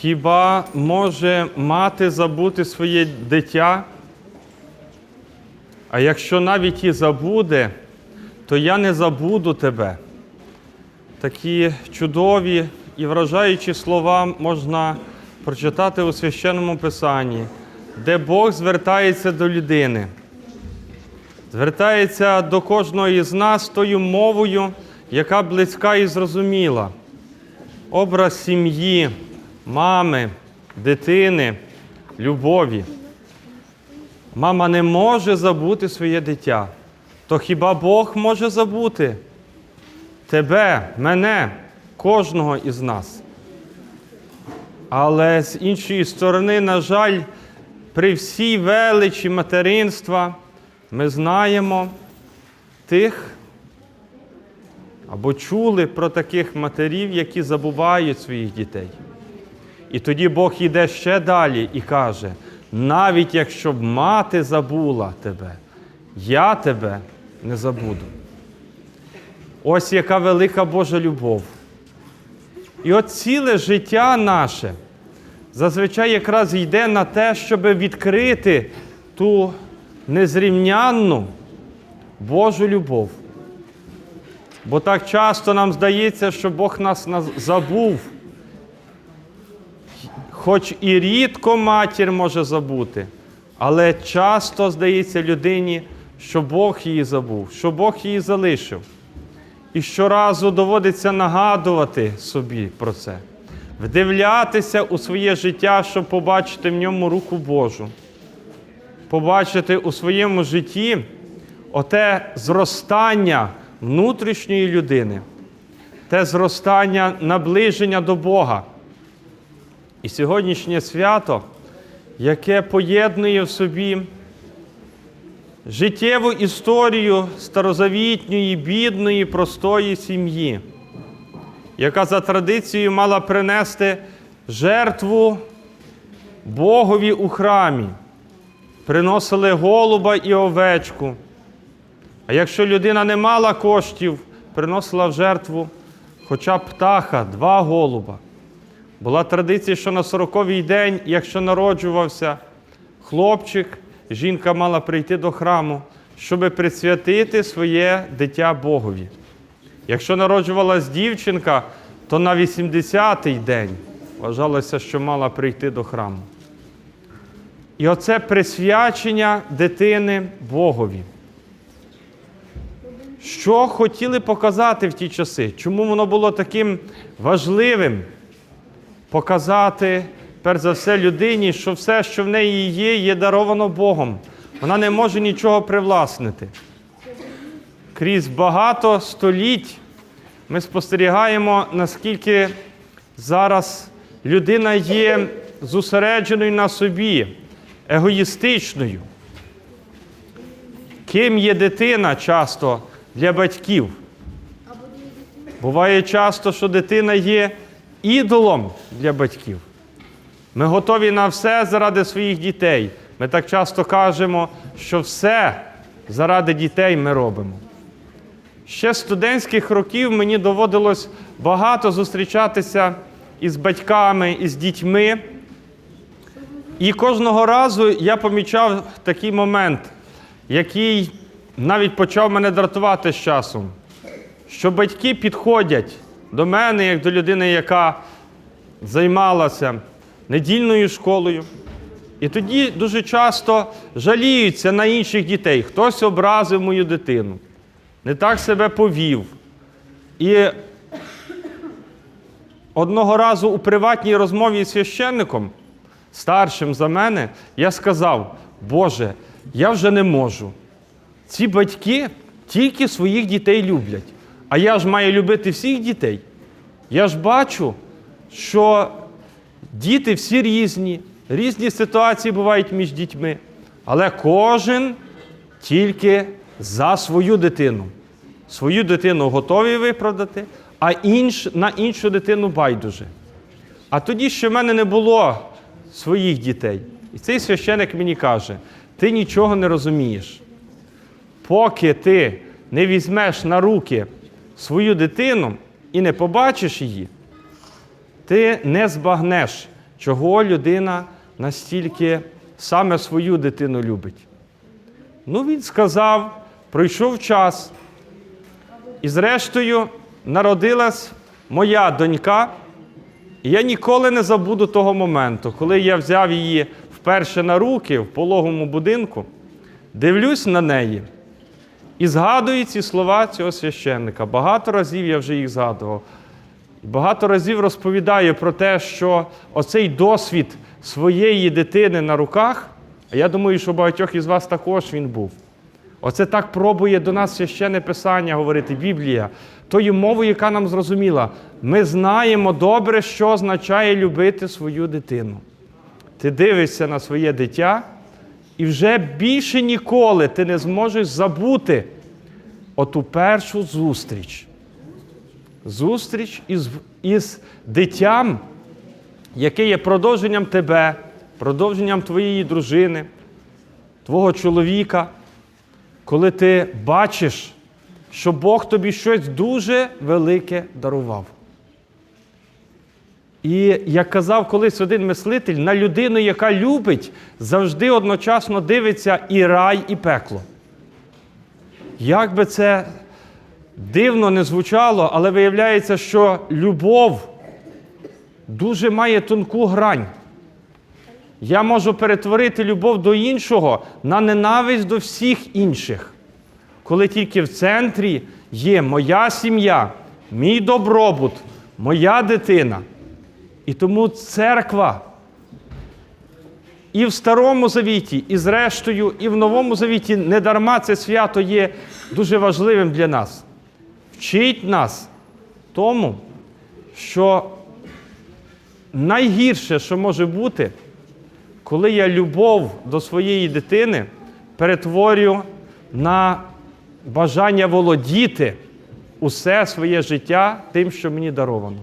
Хіба може мати забути своє дитя? А якщо навіть і забуде, то я не забуду тебе. Такі чудові і вражаючі слова можна прочитати у священному писанні, де Бог звертається до людини, звертається до кожного із нас тою мовою, яка близька і зрозуміла. Образ сім'ї, мами, дитини, любові. Мама не може забути своє дитя. То хіба Бог може забути тебе, мене, кожного із нас? Але з іншої сторони, на жаль, при всій величі материнства ми знаємо тих або чули про таких матерів, які забувають своїх дітей. І тоді Бог йде ще далі і каже: навіть якщо б мати забула тебе, я тебе не забуду. Ось яка велика Божа любов. І от ціле життя наше зазвичай якраз йде на те, щоб відкрити ту незрівнянну Божу любов. Бо так часто нам здається, що Бог нас забув. Хоч і рідко матір може забути, але часто здається людині, що Бог її забув, що Бог її залишив. І щоразу доводиться нагадувати собі про це, вдивлятися у своє життя, щоб побачити в ньому руку Божу, побачити у своєму житті оте зростання внутрішньої людини, те зростання наближення до Бога. І сьогоднішнє свято, яке поєднує в собі життєву історію старозавітньої, бідної, простої сім'ї, яка за традицією мала принести жертву Богові у храмі, приносили голуба і овечку. А якщо людина не мала коштів, приносила в жертву хоча б птаха, два голуба. Була традиція, що на сороковий день, якщо народжувався хлопчик, жінка мала прийти до храму, щоб присвятити своє дитя Богові. Якщо народжувалась дівчинка, то на 80-й день вважалося, що мала прийти до храму. І оце присвячення дитини Богові. Що хотіли показати в ті часи? Чому воно було таким важливим? Показати, перш за все, людині, що все, що в неї є, є даровано Богом. Вона не може нічого привласнити. Крізь багато століть ми спостерігаємо, наскільки зараз людина є зосередженою на собі, егоїстичною. Ким є дитина часто для батьків? Буває часто, що дитина є ідолом для батьків. Ми готові на все заради своїх дітей. Ми так часто кажемо, що все заради дітей ми робимо. Ще з студентських років мені доводилось багато зустрічатися із батьками, із дітьми. І кожного разу я помічав такий момент, який навіть почав мене дратувати з часом, що батьки підходять до мене, як до людини, яка займалася недільною школою. І тоді дуже часто жаліються на інших дітей. Хтось образив мою дитину, не так себе повів. І одного разу у приватній розмові з священником, старшим за мене, я сказав: Боже, я вже не можу. Ці батьки тільки своїх дітей люблять. А я ж маю любити всіх дітей. Я ж бачу, що діти всі різні, різні ситуації бувають між дітьми, але кожен тільки за свою дитину. Свою дитину готові виправдати, а інш, на іншу дитину байдуже. А тоді ще в мене не було своїх дітей. І цей священик мені каже: ти нічого не розумієш. Поки ти не візьмеш на руки свою дитину і не побачиш її, ти не збагнеш, чого людина настільки саме свою дитину любить. Ну, він сказав, пройшов час, і зрештою народилась моя донька. І я ніколи не забуду того моменту, коли я взяв її вперше на руки в пологому будинку, дивлюсь на неї і згадую ці слова цього священника. Багато разів я вже їх згадував. Багато разів розповідаю про те, що оцей досвід своєї дитини на руках, а я думаю, що багатьох із вас також він був. Оце так пробує до нас священне Писання говорити, Біблія, тою мовою, яка нам зрозуміла. Ми знаємо добре, що означає любити свою дитину. Ти дивишся на своє дитя, і вже більше ніколи ти не зможеш забути оту першу зустріч. Зустріч із, із дитям, яке є продовженням тебе, продовженням твоєї дружини, твого чоловіка, коли ти бачиш, що Бог тобі щось дуже велике дарував. І як казав колись один мислитель, на людину, яка любить, завжди одночасно дивиться і рай, і пекло. Як би це дивно не звучало, але виявляється, що любов дуже має тонку грань. Я можу перетворити любов до іншого на ненависть до всіх інших, коли тільки в центрі є моя сім'я, мій добробут, моя дитина. І тому церква і в Старому Завіті, і зрештою, і в Новому Завіті недарма це свято є дуже важливим для нас. Вчить нас тому, що найгірше, що може бути, коли я любов до своєї дитини перетворю на бажання володіти усе своє життя тим, що мені даровано.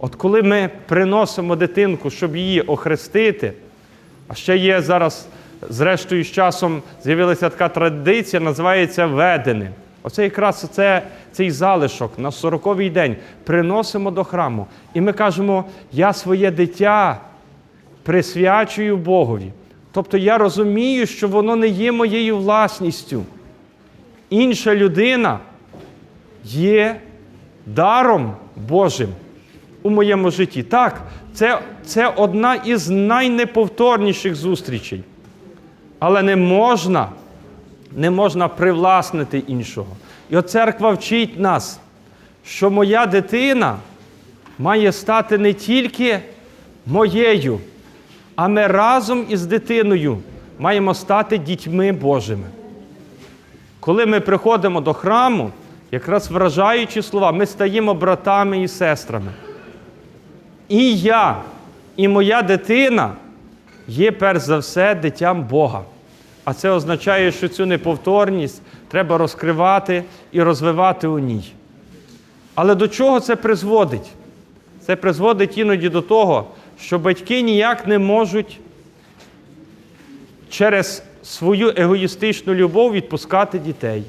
От коли ми приносимо дитинку, щоб її охрестити, а ще є зараз, зрештою, з часом з'явилася така традиція, називається ведени. Оце якраз це, цей залишок на 40-й день приносимо до храму. І ми кажемо, я своє дитя присвячую Богові. Тобто я розумію, що воно не є моєю власністю. Інша людина є даром Божим у моєму житті. Так, це, це одна із найнеповторніших зустрічей. Але не можна, не можна привласнити іншого. І от церква вчить нас, що моя дитина має стати не тільки моєю, а ми разом із дитиною маємо стати дітьми Божими. Коли ми приходимо до храму, якраз вражаючи слова, ми стаємо братами і сестрами. І я, і моя дитина є перш за все дитям Бога. А це означає, що цю неповторність треба розкривати і розвивати у ній. Але до чого це призводить? Це призводить іноді до того, що батьки ніяк не можуть через свою егоїстичну любов відпускати дітей.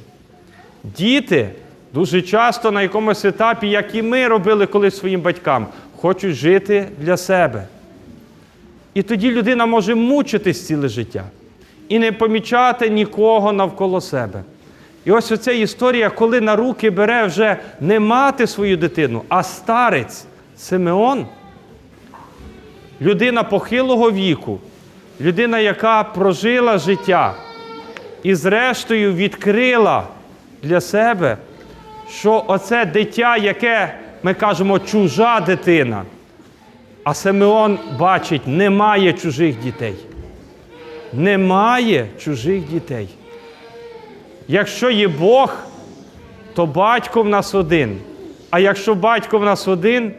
Діти дуже часто на якомусь етапі, як і ми робили колись своїм батькам, хочуть жити для себе. І тоді людина може мучитись ціле життя і не помічати нікого навколо себе. І ось оця історія, коли на руки бере вже не мати свою дитину, а старець Симеон, людина похилого віку, людина, яка прожила життя і, зрештою, відкрила для себе, що оце дитя, яке ми кажемо чужа дитина, а Симеон бачить, немає чужих дітей. Немає чужих дітей. Якщо є Бог, то батько в нас один. А якщо батько в нас один,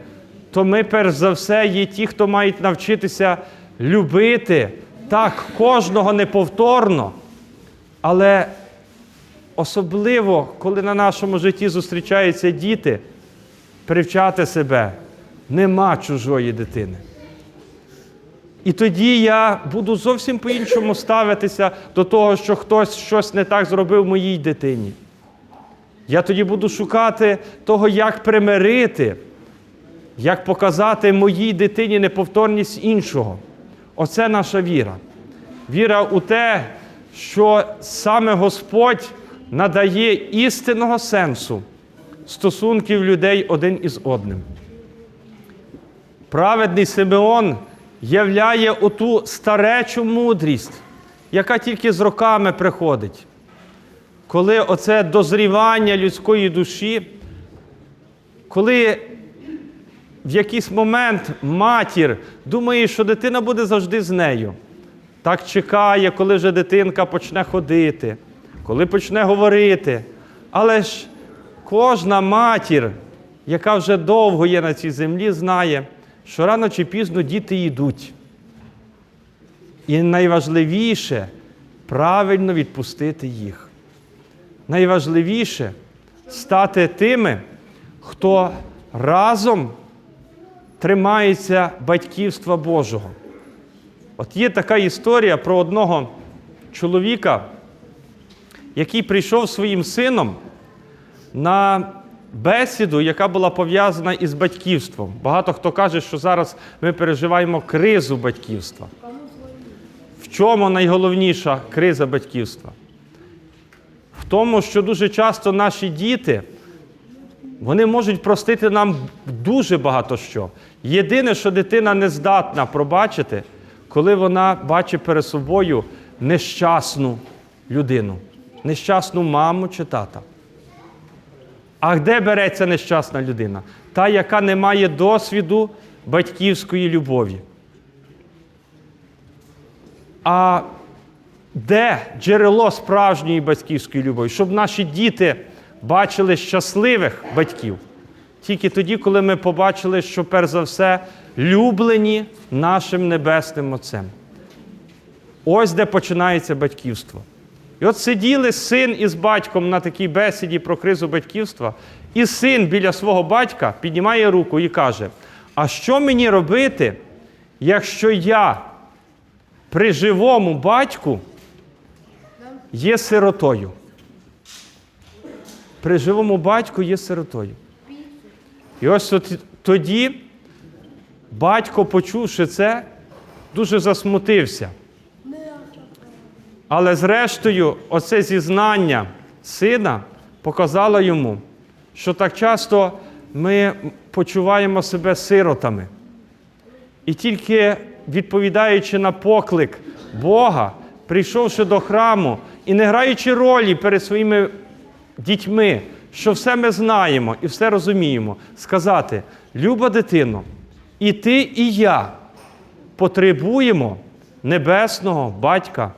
то ми перш за все є ті, хто мають навчитися любити так кожного неповторно, але особливо, коли на нашому житті зустрічаються діти, привчати себе, нема чужої дитини. І тоді я буду зовсім по-іншому ставитися до того, що хтось щось не так зробив моїй дитині. Я тоді буду шукати того, як примирити як показати моїй дитині неповторність іншого. Оце наша віра. Віра у те, що саме Господь надає істинного сенсу стосунків людей один із одним. Праведний Симеон являє оту старечу мудрість, яка тільки з роками приходить. Коли оце дозрівання людської душі, коли в якийсь момент матір думає, що дитина буде завжди з нею. Так чекає, коли вже дитинка почне ходити, коли почне говорити. Але ж кожна матір, яка вже довго є на цій землі, знає, що рано чи пізно діти йдуть. І найважливіше правильно відпустити їх. Найважливіше стати тими, хто разом тримається батьківства Божого. От є така історія про одного чоловіка, який прийшов своїм сином на бесіду, яка була пов'язана із батьківством. Багато хто каже, що зараз ми переживаємо кризу батьківства. В чому найголовніша криза батьківства? В тому, що дуже часто наші діти вони можуть простити нам дуже багато що. Єдине, що дитина не здатна пробачити, коли вона бачить перед собою нещасну людину, нещасну маму чи тата. А де береться нещасна людина? Та, яка не має досвіду батьківської любові. А де джерело справжньої батьківської любові? Щоб наші діти бачили щасливих батьків. Тільки тоді, коли ми побачили, що перш за все люблені нашим небесним Отцем. Ось де починається батьківство. І от сиділи син із батьком на такій бесіді про кризу батьківства, і син біля свого батька піднімає руку і каже: А що мені робити, якщо я при живому батьку є сиротою? При живому батьку є сиротою. І ось от тоді батько, почувши це, дуже засмутився. Але зрештою, оце зізнання сина показало йому, що так часто ми почуваємо себе сиротами. І тільки відповідаючи на поклик Бога, прийшовши до храму і не граючи ролі перед своїми дітьми, що все ми знаємо і все розуміємо, сказати: люба дитино, і ти, і я потребуємо небесного батька